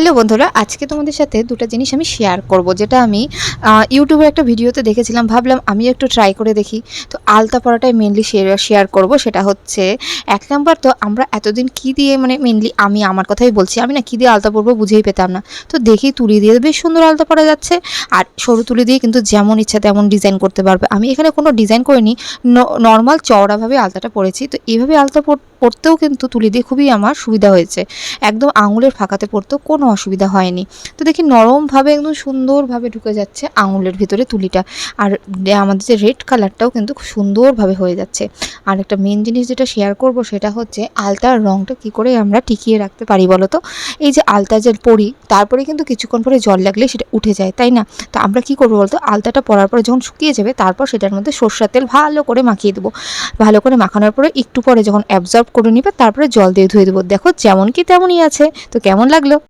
Hello বন্ধুরা, আজকে তোমাদের সাথে দুটো জিনিস আমি শেয়ার করব, যেটা আমি ইউটিউবে একটা ভিডিওতে দেখেছিলাম, ভাবলাম আমি একটু ট্রাই করে দেখি। তো আলতা পরাটাই মেনলি শেয়ার শেয়ার করব, সেটা হচ্ছে, এক নাম্বার তো আমরা এতদিন কি দিয়ে মানে মেনলি আমি আমার কথাই বলছি, আমি না কী দিয়ে আলতা পরবো বুঝেই পেতাম না। তো দেখি তুলি দিয়ে বেশ সুন্দর আলতা পরা যাচ্ছে, আর সরু তুলি দিয়ে কিন্তু যেমন ইচ্ছা তেমন ডিজাইন করতে পারবে। আমি এখানে কোনো ডিজাইন করিনি নর্মাল চওড়াভাবে আলতাটা পরেছি, তো এইভাবে আলতা পর- পরতেও কিন্তু তুলি দিয়ে খুবই আমার সুবিধা হয়েছে। একদম আঙুলের ফাঁকাতে পড়তেও কোনো অসুবিধা হয়নি। তো দেখি নরমভাবে একদম সুন্দরভাবে ঢুকে যাচ্ছে আঙুলের ভিতরে তুলিটা। আর আমাদের যে রেড কালারটাও কিন্তু খুব সুন্দরভাবে হয়ে যাচ্ছে। আর একটা মেন জিনিস যেটা শেয়ার করব সেটা হচ্ছে আলতার রঙটা কী করে আমরা টিকিয়ে রাখতে পারি বলো তো এই যে আলতা যে পরি, তারপরে কিন্তু কিছুক্ষণ পরে জল লাগলে সেটা উঠে যায়, তাই না? তো আমরা কী করব বলতো? আলতাটা পরার পরে যখন শুকিয়ে যাবে, তারপর সেটার মধ্যে সর্ষের তেল ভালো করে মাখিয়ে দেবো। ভালো করে মাখানোর পরে একটু পরে যখন অ্যাবজর্ব করে নিবে, তারপরে জল দিয়ে ধুয়ে দেবো। দেখো যেমন কি তেমনই আছে। তো কেমন লাগল?